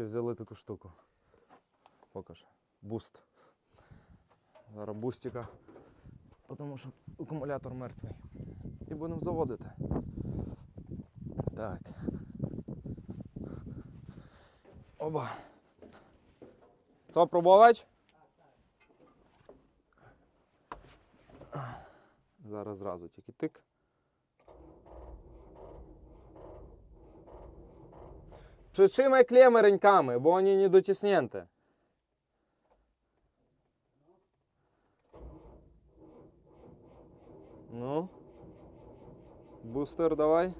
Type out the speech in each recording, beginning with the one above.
Ще взяли таку штуку. Покаж. Буст. Зараз бустика. Тому що акумулятор мертвий. І будемо заводити. Так. Оба. Це пробувач? Зараз зразу тільки тик. Przytrzymaj klemę rękami, bo oni nie dociśnięte. Ну. Бустер давай.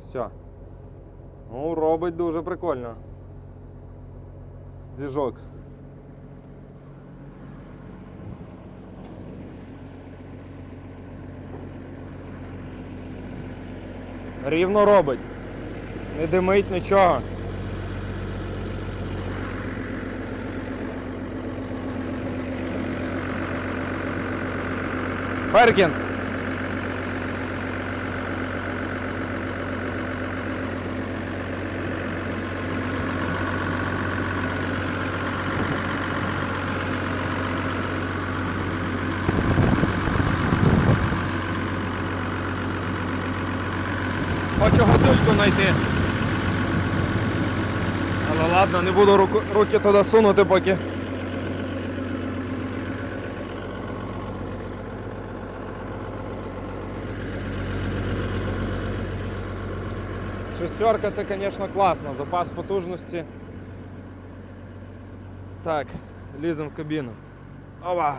Все. Ну, робить дуже прикольно. Двіжок. Рівно робить. Не димить нічого. Перкінс. Хочу газульку знайти. Але ладно, не буду руку- руки туди сунути поки. Шестерка це, звісно, класно, запас потужності. Так, ліземо в кабіну. Ова!